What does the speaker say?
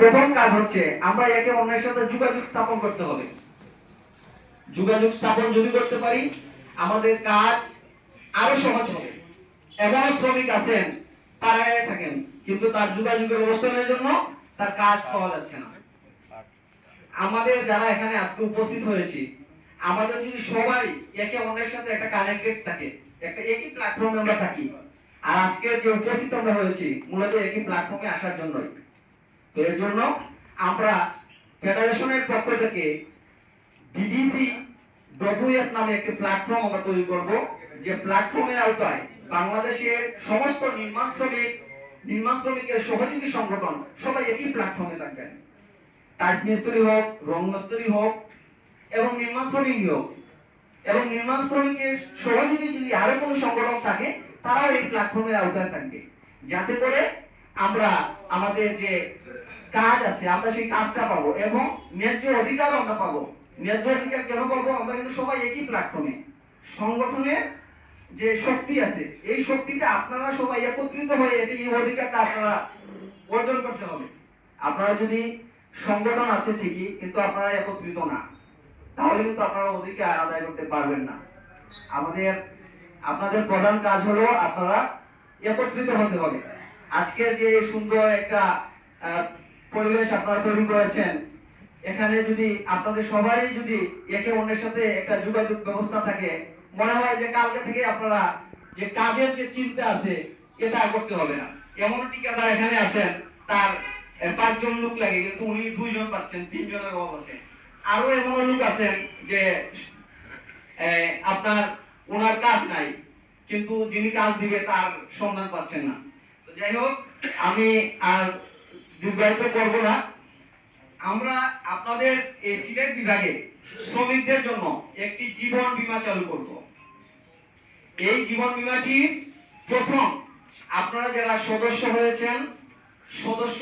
প্রথম কাজ হচ্ছে, আমরা একে অন্যের সাথে যোগাযোগ স্থাপন করতে হবে। যোগাযোগ স্থাপন যদি করতে পারি, আমাদের কাজ আরও সহজ হবে। এমনও শ্রমিক আছেন পাড়াগায় থাকেন, কিন্তু তার যোগাযোগের অবস্থানের জন্য তার কাজ পাওয়া যাচ্ছে না। আমাদের যারা এখানে আজকে উপস্থিত হয়েছি, আমাদের যদি সবাই একে অন্যের সাথে একটা কানেক্টেড থাকে, একটা একই প্ল্যাটফর্মে আমরা থাকি, আর আজকে যে উপস্থিত আমরা হয়েছি, মূলত একই প্ল্যাটফর্মে আসার জন্যই। এর জন্য আমরা ফেডারেশনের পক্ষ থেকে ডিডিসি ডব্লিউএফ নামে একটি প্ল্যাটফর্ম আমরা তৈরি করব। যে প্ল্যাটফর্মের আওতায় বাংলাদেশের সমস্ত নির্মাণ শ্রমিক, নির্মাণ শ্রমিকের সহযোগী সংগঠন সবাই একই প্ল্যাটফর্মে থাকবেন। টাইস মিস্ত্রি হোক, রং মিস্ত্রি হোক, এবং নির্মাণ শ্রমিক হোক। এবং নির্মাণ শ্রমিকের সহযোগী যদি আরও কোনো সংগঠন থাকে, তারাও এই প্ল্যাটফর্মের আওতায় থাকবে। যাতে করে আমরা আমাদের যে কাজ আছে, আমরা সেই কাজটা পাবো এবং ন্যায্য অধিকার আমরা পাবো। ন্যায্য অধিকার কেন পাবো? আমরা কিন্তু সবাই একই প্ল্যাটফর্মে সংগঠনের যে শক্তি আছে, এই শক্তিটা আপনারা সবাই একত্রিত হয়ে এটা এই অধিকারটা আপনারা অর্জন করতে হবে। আপনারা যদি সংগঠন আছে ঠিকই, কিন্তু আপনারা একত্রিত না, তাহলে কিন্তু আপনারা অধিকার আদায় করতে পারবেন না। আমাদের, আপনাদের প্রধান কাজ হলো আপনারা একত্রিত হতে হবে। আজকের যে সুন্দর একটা পরিবেশ আপনারা তৈরি করেছেন, এখানে যদি আপনাদের সবারই যদি একে অন্যের সাথে একটা যোগাযোগ ব্যবস্থা থাকে, মনে হয় যে কালকে থেকে আপনারা যে কাজের যে চিন্তা আছে, এটা করতে হবে না। এমন ঠিকাদার এখানে আছেন, তার পাঁচজন লোক লাগে, কিন্তু উনি দুইজন পাচ্ছেন, তিনজনের অভাব আছে। আরও এমন লোক আছেন যে আপনার ওনার কাজ নাই, কিন্তু যিনি কাজ দিবে তার সন্ধান পাচ্ছেন না। যাই হোক, আমি আর দীর্ঘায়িত করব না। আমরা আপনাদের এই সিলেট বিভাগে শ্রমিকদের জন্য একটি জীবন বীমা চালু করব। এই জীবন বীমাটি প্রথম আপনারা যারা সদস্য হয়েছেন, সদস্য